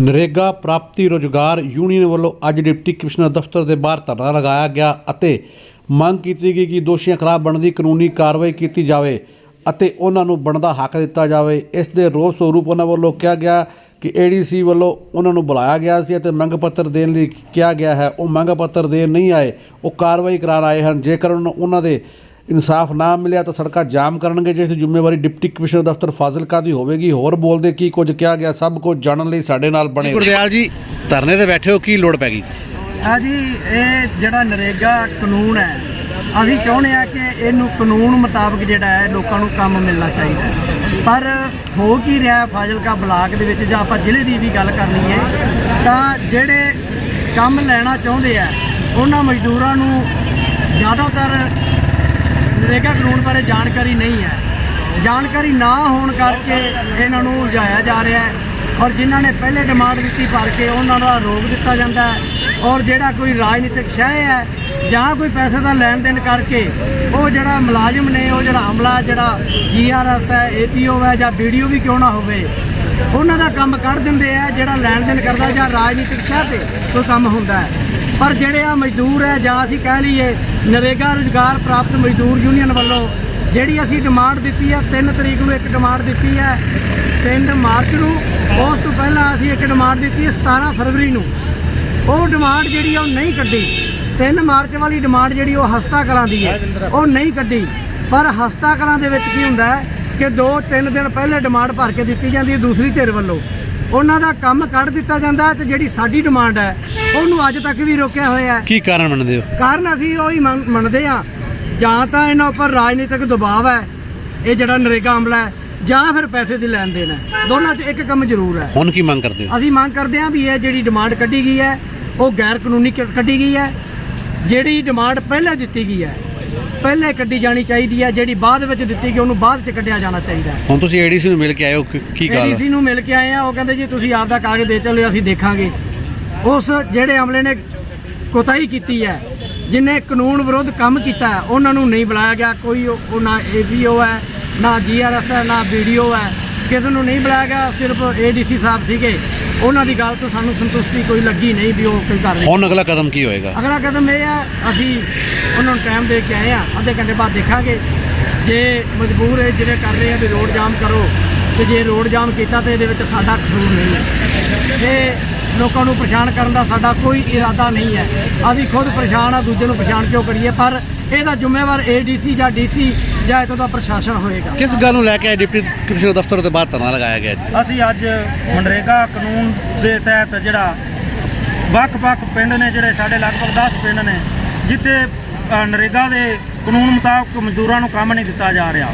ਨਰੇਗਾ ਪ੍ਰਾਪਤੀ ਰੋਜ਼ਗਾਰ ਯੂਨੀਅਨ ਵੱਲੋਂ ਅੱਜ ਡਿਪਟੀ ਕਮਿਸ਼ਨਰ ਦਫ਼ਤਰ ਦੇ ਬਾਹਰ ਧਰਨਾ ਲਗਾਇਆ ਗਿਆ ਅਤੇ ਮੰਗ ਕੀਤੀ ਗਈ ਕਿ ਦੋਸ਼ੀਆਂ ਖਿਲਾਫ ਬਣਦੀ ਕਾਨੂੰਨੀ ਕਾਰਵਾਈ ਕੀਤੀ ਜਾਵੇ ਅਤੇ ਉਹਨਾਂ ਨੂੰ ਬਣਦਾ ਹੱਕ ਦਿੱਤਾ ਜਾਵੇ। ਇਸ ਦੇ ਰੋਸ ਸਰੂਪ ਉਹਨਾਂ ਵੱਲੋਂ ਕਿਹਾ ਗਿਆ ਕਿ ਏਡੀਸੀ ਵੱਲੋਂ ਉਹਨਾਂ ਨੂੰ ਬੁਲਾਇਆ ਗਿਆ ਸੀ ਅਤੇ ਮੰਗ ਪੱਤਰ ਦੇਣ ਲਈ ਕਿਹਾ ਗਿਆ ਹੈ। ਉਹ ਮੰਗ ਪੱਤਰ ਦੇਣ ਨਹੀਂ ਆਏ, ਉਹ ਕਾਰਵਾਈ ਕਰਾਉਣ ਆਏ ਹਨ। ਜੇਕਰ ਉਹਨਾਂ- ਉਹਨਾਂ ਦੇ ਇਨਸਾਫ ਨਾ ਮਿਲਿਆ ਤਾਂ ਸੜਕਾਂ ਜਾਮ ਕਰਨਗੇ ਜਿਸ ਦੀ ਜ਼ਿੰਮੇਵਾਰੀ ਡਿਪਟੀ ਕਮਿਸ਼ਨਰ ਦਫ਼ਤਰ ਫਾਜ਼ਿਲਕਾ ਦੀ ਹੋਵੇਗੀ। ਹੋਰ ਬੋਲਦੇ ਕੀ ਕੁਝ ਕਿਹਾ ਗਿਆ ਸਭ ਕੁਝ ਜਾਣਨ ਲਈ ਸਾਡੇ ਨਾਲ ਬਣੇ ਗੁਰਦਿਆਲ ਜੀ ਧਰਨੇ ਤੇ ਬੈਠੇ ਹੋ ਕੀ ਲੋੜ ਪੈ ਗਈ? ਆ ਜੀ ਇਹ ਜਿਹੜਾ ਨਰੇਗਾ ਕਾਨੂੰਨ ਹੈ ਅਸੀਂ ਚਾਹੁੰਦੇ ਆ ਕਿ ਇਹਨੂੰ ਕਾਨੂੰਨ ਮੁਤਾਬਕ ਜਿਹੜਾ ਹੈ ਲੋਕਾਂ ਨੂੰ ਕੰਮ ਮਿਲਣਾ ਚਾਹੀਦਾ ਹੈ। ਪਰ ਹੋ ਕੀ ਰਿਹਾ ਫਾਜ਼ਿਲਕਾ ਬਲਾਕ ਦੇ ਵਿੱਚ ਜਾਂ ਆਪਾਂ ਜ਼ਿਲ੍ਹੇ ਦੀ ਵੀ ਗੱਲ ਕਰ ਲਈਏ ਤਾਂ ਜਿਹੜੇ ਕੰਮ ਲੈਣਾ ਚਾਹੁੰਦੇ ਆ ਉਹਨਾਂ ਮਜ਼ਦੂਰਾਂ ਨੂੰ ਜ਼ਿਆਦਾਤਰ ਨਰੇਗਾ ਕਾਨੂੰਨ ਬਾਰੇ ਜਾਣਕਾਰੀ ਨਹੀਂ ਹੈ। ਜਾਣਕਾਰੀ ਨਾ ਹੋਣ ਕਰਕੇ ਇਹਨਾਂ ਨੂੰ ਉਲਝਾਇਆ ਜਾ ਰਿਹਾ ਹੈ ਔਰ ਜਿਨ੍ਹਾਂ ਨੇ ਪਹਿਲੇ ਡਿਮਾਂਡ ਦਿੱਤੀ ਭਰ ਕੇ ਉਹਨਾਂ ਦਾ ਰੋਕ ਦਿੱਤਾ ਜਾਂਦਾ ਹੈ ਔਰ ਜਿਹੜਾ ਕੋਈ ਰਾਜਨੀਤਿਕ ਸ਼ਹਿ ਹੈ ਜਾਂ ਕੋਈ ਪੈਸੇ ਦਾ ਲੈਣ ਦੇਣ ਕਰਕੇ ਉਹ ਜਿਹੜਾ ਮੁਲਾਜ਼ਮ ਨੇ, ਉਹ ਜਿਹੜਾ ਹਮਲਾ, ਜਿਹੜਾ ਜੀਆਰਐਸ ਹੈ ਏਪੀਓ ਹੈ ਜਾਂ ਵੀਡੀਓ ਵੀ ਕਿਉਂ ਨਾ ਹੋਵੇ ਉਹਨਾਂ ਦਾ ਕੰਮ ਕੱਢ ਦਿੰਦੇ ਆ, ਜਿਹੜਾ ਲੈਣ ਦੇਣ ਕਰਦਾ ਜਾਂ ਰਾਜਨੀਤਿਕ ਸ਼ਹਿਰ ਤੇ ਕੋਈ ਕੰਮ ਹੁੰਦਾ ਹੈ। ਪਰ ਜਿਹੜੇ ਆ ਮਜ਼ਦੂਰ ਹੈ, ਜਾਂ ਅਸੀਂ ਕਹਿ ਲਈਏ ਨਰੇਗਾ ਰੁਜ਼ਗਾਰ ਪ੍ਰਾਪਤ ਮਜ਼ਦੂਰ ਯੂਨੀਅਨ ਵੱਲੋਂ, ਜਿਹੜੀ ਅਸੀਂ ਡਿਮਾਂਡ ਦਿੱਤੀ ਹੈ 3 ਤਰੀਕ ਨੂੰ ਇੱਕ ਡਿਮਾਂਡ ਦਿੱਤੀ ਹੈ 3 ਮਾਰਚ ਨੂੰ, ਉਸ ਤੋਂ ਪਹਿਲਾਂ ਅਸੀਂ ਇੱਕ ਡਿਮਾਂਡ ਦਿੱਤੀ ਹੈ 17 ਫਰਵਰੀ ਨੂੰ। ਉਹ ਡਿਮਾਂਡ ਜਿਹੜੀ ਆ ਉਹ ਨਹੀਂ ਕੱਢੀ। 3 ਮਾਰਚ ਵਾਲੀ ਡਿਮਾਂਡ ਜਿਹੜੀ ਉਹ ਹਸਤਾ ਕਲਾਂ ਦੀ ਹੈ। ਉਹ ਨਹੀਂ ਕੱਢੀ। ਪਰ ਹਸਤਾ ਕਲਾਂ ਦੇ ਵਿੱਚ ਕੀ ਹੁੰਦਾ ਹੈ? ਕਿ 2-3 ਦਿਨ ਪਹਿਲੇ ਡਿਮਾਂਡ ਭਰ ਕੇ ਦਿੱਤੀ ਜਾਂਦੀ ਹੈ ਦੂਸਰੀ ਧਿਰ ਵੱਲੋਂ। ਉਹਨਾਂ ਦਾ ਕੰਮ ਕੱਢ ਦਿੱਤਾ ਜਾਂਦਾ ਹੈ ਤੇ ਜਿਹੜੀ ਸਾਡੀ ਡਿਮਾਂਡ ਹੈ ਉਹਨੂੰ ਅੱਜ ਤੱਕ ਵੀ ਰੋਕਿਆ ਹੋਇਆ ਹੈ। ਕੀ ਕਾਰਨ ਮੰਨਦੇ ਹੋ? ਕਾਰਨ ਅਸੀਂ ਉਹੀ ਮੰਨ- ਮੰਨਦੇ ਆ ਜਾਂ ਤਾਂ ਇਹਨਾਂ ਉੱਪਰ ਰਾਜਨੀਤਿਕ ਦਬਾਅ ਹੈ ਇਹ ਜਿਹੜਾ ਨਰੇਗਾ ਅਮਲਾ ਹੈ ਜਾਂ ਫਿਰ ਪੈਸੇ ਦੀ ਲੈਣ ਦੇਣ ਹੈ। ਦੋਨਾਂ 'ਚ ਇੱਕ ਕੰਮ ਜ਼ਰੂਰ ਹੈ। ਹੁਣ ਕੀ ਮੰਗ ਕਰਦੇ ਹੋ? ਅਸੀਂ ਮੰਗ ਕਰਦੇ ਹਾਂ ਵੀ ਇਹ ਜਿਹੜੀ ਡਿਮਾਂਡ ਕੱਢੀ ਗਈ ਹੈ ਉਹ ਗੈਰ ਕਾਨੂੰਨੀ ਕ- ਕੱਢੀ ਗਈ ਹੈ। ਜਿਹੜੀ ਡਿਮਾਂਡ ਪਹਿਲਾਂ ਦਿੱਤੀ ਗਈ ਹੈ ਪਹਿਲੇ ਕੱਢੀ ਜਾਣੀ ਚਾਹੀਦੀ ਹੈ ਜਿਹੜੀ ਬਾਅਦ ਵਿੱਚ ਦਿੱਤੀ ਗਈ ਉਹਨੂੰ ਬਾਅਦ 'ਚ ਕੱਢਿਆ ਜਾਣਾ ਚਾਹੀਦਾ ਹੈ। ਹੁਣ ਤੁਸੀਂ ਏਡੀਸੀ ਨੂੰ ਮਿਲ ਕੇ ਆਏ ਹੋ ਕੀ- ਕੀ ਗੱਲ ਏਡੀਸੀ ਨੂੰ ਮਿਲ ਕੇ ਆਏ ਆ ਉਹ ਕਹਿੰਦੇ ਜੀ ਤੁਸੀਂ ਆਪਦਾ ਕਾਗਜ਼ ਦੇ ਚੱਲਿਓ ਅਸੀਂ ਦੇਖਾਂਗੇ। ਉਸ ਜਿਹੜੇ ਅਮਲੇ ਨੇ ਕੋਤਾਹੀ ਕੀਤੀ ਹੈ ਜਿਨੇ ਕਾਨੂੰਨ ਵਿਰੁੱਧ ਕੰਮ ਕੀਤਾ ਹੈ, ਉਹਨਾਂ ਨੂੰ ਨਹੀਂ ਬੁਲਾਇਆ ਗਿਆ। ਕੋਈ ਉਹ ਉਹ ਨਾ ਏਪੀਓ ਹੈ ਨਾ ਜੀਆਰਐਸ ਹੈ ਨਾ ਵੀਡੀਓ ਹੈ ਕਿਸੇ ਨੂੰ ਨਹੀਂ ਬੁਲਾਇਆ ਗਿਆ ਸਿਰਫ ਏਡੀਸੀ ਸਾਹਿਬ ਸੀਗੇ। ਉਹਨਾਂ ਦੀ ਗੱਲ ਤੋਂ ਸਾਨੂੰ ਸੰਤੁਸ਼ਟੀ ਕੋਈ ਲੱਗੀ ਨਹੀਂ ਵੀ ਉਹ ਕੋਈ ਕਰ ਰਹੇ ਹੁਣ ਅਗਲਾ ਕਦਮ ਕੀ ਹੋਏਗਾ? ਅਗਲਾ ਕਦਮ ਇਹ ਹੈ ਅਸੀਂ ਉਹਨਾਂ ਨੂੰ ਟਾਈਮ ਦੇ ਕੇ ਆਏ ਆ ਅੱਧੇ ਘੰਟੇ ਬਾਅਦ ਦੇਖਾਂਗੇ। ਜੇ ਮਜਬੂਰ ਹੈ ਜਿਹੜੇ ਕਰ ਰਹੇ ਆ ਵੀ ਰੋਡ ਜਾਮ ਕਰੋ ਤੇ ਜੇ ਰੋਡ ਜਾਮ ਕੀਤਾ ਤੇ ਇਹਦੇ ਵਿੱਚ ਸਾਡਾ ਕਸੂਰ ਨਹੀਂ ਹੈ। ਇਹ ਲੋਕਾਂ ਨੂੰ ਪਰੇਸ਼ਾਨ ਕਰਨ ਦਾ ਸਾਡਾ ਕੋਈ ਇਰਾਦਾ ਨਹੀਂ ਹੈ। ਅਸੀਂ ਖੁਦ ਪਰੇਸ਼ਾਨ ਆ ਦੂਜੇ ਨੂੰ ਪਰੇਸ਼ਾਨ ਕਿਉਂ ਕਰੀਏ? ਪਰ ਇਹਦਾ ਜ਼ਿੰਮੇਵਾਰ ਏਡੀਸੀ ਜਾਂ ਡੀਸੀ ਜਾਂ ਇੱਥੋਂ ਦਾ ਪ੍ਰਸ਼ਾਸਨ ਹੋਏਗਾ। ਕਿਸ ਗੱਲ ਨੂੰ ਲੈ ਕੇ ਡਿਪਟੀ ਕਮਿਸ਼ਨਰ ਦਫ਼ਤਰ ਦੇ ਬਾਹਰ ਧਰਨਾ ਲਗਾਇਆ ਗਿਆ ਜੀ? ਅਸੀਂ ਅੱਜ ਮਨਰੇਗਾ ਕਾਨੂੰਨ ਦੇ ਤਹਿਤ ਜਿਹੜਾ ਵੱਖ-ਵੱਖ ਪਿੰਡ ਨੇ ਜਿਹੜੇ ਸਾਡੇ ਲਗਭਗ 10 ਪਿੰਡ ਨੇ ਜਿੱਥੇ ਨਰੇਗਾ ਦੇ ਕਾਨੂੰਨ ਮੁਤਾਬਕ ਮਜ਼ਦੂਰਾਂ ਨੂੰ ਕੰਮ ਨਹੀਂ ਦਿੱਤਾ ਜਾ ਰਿਹਾ।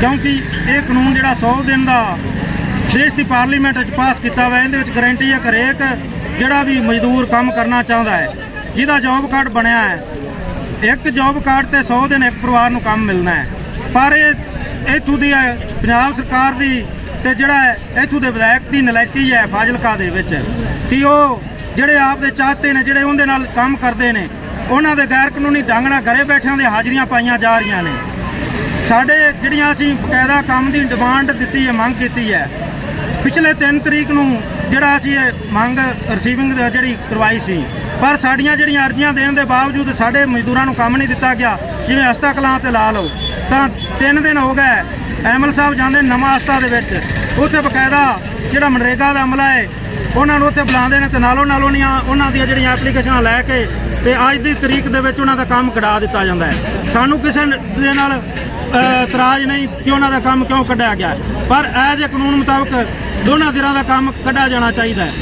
ਕਿਉਂਕਿ ਇਹ ਕਾਨੂੰਨ ਜਿਹੜਾ 100 ਦਿਨ ਦਾ ਦੇਸ਼ ਦੀ ਪਾਰਲੀਮੈਂਟ ਵਿੱਚ ਪਾਸ ਕੀਤਾ ਹੋਇਆ, ਇਹਦੇ ਵਿੱਚ ਗਾਰੰਟੀ ਹੈ ਕਿ ਹਰੇਕ ਜਿਹੜਾ ਵੀ ਮਜ਼ਦੂਰ ਕੰਮ ਕਰਨਾ ਚਾਹੁੰਦਾ ਹੈ, ਜਿਹਦਾ ਜੌਬ ਕਾਰਡ ਬਣਿਆ ਹੈ, ਇੱਕ ਜੌਬ ਕਾਰਡ ਤੇ 100 ਦਿਨ ਇੱਕ ਪਰਿਵਾਰ ਨੂੰ ਕੰਮ ਮਿਲਣਾ ਹੈ। ਪਰ ਇਹ ਇੱਥੋਂ ਦੀ ਪੰਜਾਬ ਸਰਕਾਰ ਦੀ ਤੇ ਜਿਹੜਾ ਹੈ, ਇੱਥੋਂ ਦੇ ਵਿਧਾਇਕ ਦੀ ਨਲਾਇਕੀ ਹੈ ਫਾਜ਼ਿਲਕਾ ਦੇ ਵਿੱਚ ਕਿ ਉਹ ਜਿਹੜੇ ਆਪ ਦੇ ਚਾਹਤੇ ਨੇ, ਜਿਹੜੇ ਉਹਦੇ ਨਾਲ ਕੰਮ ਕਰਦੇ ਨੇ ਉਹਨਾਂ ਦੇ ਗੈਰ ਕਾਨੂੰਨੀ ਢੰਗ ਨਾਲ ਘਰੇ ਬੈਠਿਆਂ ਦੇ ਹਾਜ਼ਰੀਆਂ ਪਾਈਆਂ ਜਾ ਰਹੀਆਂ ਨੇ। ਸਾਡੇ ਜਿਹੜੀਆਂ ਅਸੀਂ ਬਕਾਇਦਾ ਕੰਮ ਦੀ ਡਿਮਾਂਡ ਦਿੱਤੀ ਹੈ, ਮੰਗ ਕੀਤੀ ਹੈ, ਪਿਛਲੇ 3 ਤਰੀਕ ਨੂੰ ਜਿਹੜਾ ਅਸੀਂ ਮੰਗ ਰਿਸੀਵਿੰਗ ਜਿਹੜੀ ਕਰਵਾਈ ਸੀ, ਪਰ ਸਾਡੀਆਂ ਜਿਹੜੀਆਂ ਅਰਜ਼ੀਆਂ ਦੇਣ ਦੇ ਬਾਵਜੂਦ ਸਾਡੇ ਮਜ਼ਦੂਰਾਂ ਨੂੰ ਕੰਮ ਨਹੀਂ ਦਿੱਤਾ ਗਿਆ, ਜਿਵੇਂ ਹਸਤਾ ਕਲਾਂ ਤੇ ਲਾ ਲਓ, ਤਾਂ 3 ਦਿਨ ਹੋ ਗਏ, ਐਮਐਲ ਸਾਹਿਬ ਜਾਂਦੇ ਨਵਾਂ ਹਸਤਾ ਦੇ ਵਿੱਚ, ਉੱਥੇ ਬਕਾਇਦਾ ਜਿਹੜਾ ਮਨਰੇਗਾ ਦਾ ਅਮਲਾ ਹੈ, ਉਹਨਾਂ ਨੂੰ ਉੱਥੇ ਬੁਲਾਉਂਦੇ ਨੇ ਤੇ ਨਾਲੋਂ ਨਾਲੋਂ ਉਹਨੀਆਂ ਉਹਨਾਂ ਦੀਆਂ ਜਿਹੜੀਆਂ ਐਪਲੀਕੇਸ਼ਨਾਂ ਲੈ ਕੇ ਤੇ ਅੱਜ ਦੀ ਤਰੀਕ ਦੇ ਵਿੱਚ ਉਹਨਾਂ ਦਾ ਕੰਮ ਕਢਾ ਦਿੱਤਾ ਜਾਂਦਾ ਹੈ। ਸਾਨੂੰ ਕਿਸੇ ਦੇ ਨਾਲ ਇਤਰਾਜ਼ ਨਹੀਂ ਕਿ ਉਹਨਾਂ ਦਾ ਕੰਮ ਕਿਉਂ ਕੱਢਿਆ ਗਿਆ ਪਰ ਐਜ ਇਹ ਕਾਨੂੰਨ ਮੁਤਾਬਕ ਦੋਨਾਂ ਧਿਰਾਂ ਦਾ ਕੰਮ ਕੱਢਿਆ ਜਾਣਾ ਚਾਹੀਦਾ ਹੈ।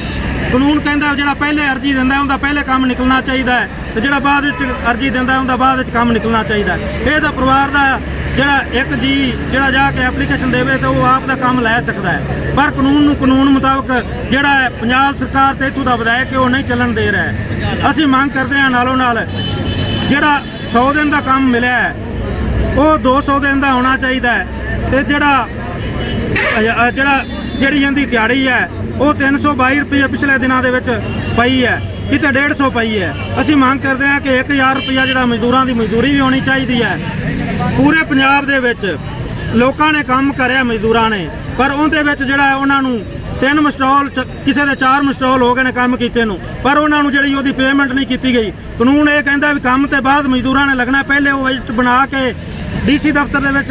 ਕਾਨੂੰਨ ਕਹਿੰਦਾ ਜਿਹੜਾ ਪਹਿਲੇ ਅਰਜੀ ਦਿੰਦਾ ਉਹਦਾ ਪਹਿਲੇ ਕੰਮ ਨਿਕਲਣਾ ਚਾਹੀਦਾ ਹੈ ਤੇ ਜਿਹੜਾ ਬਾਅਦ ਵਿੱਚ ਅਰਜੀ ਦਿੰਦਾ ਉਹਦਾ ਬਾਅਦ ਵਿੱਚ ਕੰਮ ਨਿਕਲਣਾ ਚਾਹੀਦਾ ਇਹ ਤਾਂ ਪਰਿਵਾਰ ਦਾ ਜਿਹੜਾ ਇੱਕ ਜੀ ਜਿਹੜਾ ਜਾ ਕੇ ਐਪਲੀਕੇਸ਼ਨ ਦੇਵੇ ਤੇ ਉਹ ਆਪ ਦਾ ਕੰਮ ਲੈ ਸਕਦਾ ਹੈ। ਪਰ ਕਾਨੂੰਨ ਨੂੰ ਕਾਨੂੰਨ ਮੁਤਾਬਕ ਜਿਹੜਾ ਹੈ, ਪੰਜਾਬ ਸਰਕਾਰ ਤੇ ਇੱਥੋਂ ਦਾ ਵਿਧਾਇਕ ਉਹ ਨਹੀਂ ਚੱਲਣ ਦੇ ਰਿਹਾ ਅਸੀਂ ਮੰਗ ਕਰਦੇ ਹਾਂ ਨਾਲੋਂ ਨਾਲ ਜਿਹੜਾ 100 ਦਿਨ ਦਾ ਕੰਮ ਮਿਲਿਆ ਹੈ, ਉਹ 200 ਦਿਨ ਦਾ ਹੋਣਾ ਚਾਹੀਦਾ ਹੈ ਤੇ ਜਿਹੜਾ ਜਿਹੜਾ ਜਿਹੜੀ ਇਹਦੀ ਦਿਹਾੜੀ ਹੈ, ਉਹ 322 ਰੁਪਏ ਪਿਛਲੇ ਦਿਨਾਂ ਦੇ ਵਿੱਚ ਪਈ ਹੈ। ਕਿਤੇ 150 ਪਈ ਹੈ। ਅਸੀਂ ਮੰਗ ਕਰਦੇ ਹਾਂ ਕਿ 1000 ਰੁਪਇਆ ਜਿਹੜਾ ਮਜ਼ਦੂਰਾਂ ਦੀ ਮਜ਼ਦੂਰੀ ਵੀ ਹੋਣੀ ਚਾਹੀਦੀ ਹੈ ਪੂਰੇ ਪੰਜਾਬ ਦੇ ਵਿੱਚ ਲੋਕਾਂ ਨੇ ਕੰਮ ਕਰਿਆ ਮਜ਼ਦੂਰਾਂ ਨੇ। ਪਰ ਉਹਦੇ ਵਿੱਚ ਜਿਹੜਾ ਹੈ ਉਹਨਾਂ ਨੂੰ ਤਿੰਨ ਮਸਟਾਲ ਕਿਸੇ ਦੇ ਚਾਰ ਮਸਟਾਲ ਹੋ ਗਏ ਨੇ ਕੰਮ ਕੀਤੇ ਨੂੰ। ਪਰ ਉਹਨਾਂ ਨੂੰ ਜਿਹੜੀ ਉਹਦੀ ਪੇਮੈਂਟ ਨਹੀਂ ਕੀਤੀ ਗਈ। ਕਾਨੂੰਨ ਇਹ ਕਹਿੰਦਾ ਵੀ ਕੰਮ ਤੇ ਬਾਅਦ ਮਜ਼ਦੂਰਾਂ ਨੇ ਲੱਗਣਾ ਪਹਿਲੇ ਉਹ ਵਿਜ਼ਿਟ ਬਣਾ ਕੇ ਡੀਸੀ ਦਫ਼ਤਰ ਦੇ ਵਿੱਚ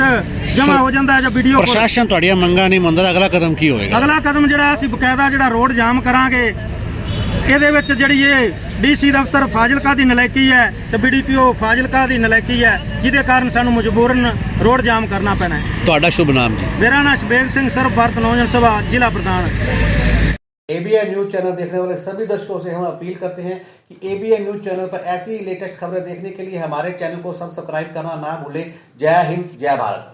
ਜਮ੍ਹਾਂ ਹੋ ਜਾਂਦਾ ਜਾਂ ਵੀਡੀਓ ਪ੍ਰਸ਼ਾਸਨ ਤੁਹਾਡੀਆਂ ਮੰਗਾਂ ਨਹੀਂ ਮੰਨਦਾ ਅਗਲਾ ਕਦਮ ਕੀ ਹੋਏਗਾ? ਅਗਲਾ ਕਦਮ ਜਿਹੜਾ ਅਸੀਂ ਬਕਾਇਦਾ ਜਿਹੜਾ ਰੋਡ ਜਾਮ ਕਰਾਂਗੇ ਇਹਦੇ ਵਿੱਚ ਜਿਹੜੀ ਇਹ ਡੀਸੀ ਦਫ਼ਤਰ ਫਾਜ਼ਿਲਕਾ ਦੀ ਨਲਾਇਕੀ ਹੈ ਤੇ ਬੀਡੀਪੀਓ ਫਾਜ਼ਿਲਕਾ ਦੀ ਨਲਾਇਕੀ ਹੈ ਜਿਹਦੇ ਕਾਰਨ ਸਾਨੂੰ ਮਜਬੂਰਨ ਰੋਡ ਜਾਮ ਕਰਨਾ ਪੈਣਾ ਹੈ ਤੁਹਾਡਾ ਸ਼ੁਭ ਨਾਮ ਜੀ ਮੇਰਾ ਨਾਮ ਸ਼ਬੇਗ ਸਿੰਘ ਸਰਬ ਭਾਰਤ ਨੌਜਵਾਨ ਸਭਾ ਜ਼ਿਲ੍ਹਾ ਪ੍ਰਧਾਨ एबीएन न्यूज चैनल देखने वाले सभी दर्शकों से हम अपील करते हैं कि एबीएन न्यूज चैनल पर ऐसी ही लेटेस्ट खबरें देखने के लिए हमारे चैनल को सब्सक्राइब करना ना भूलें जय हिंद जय भारत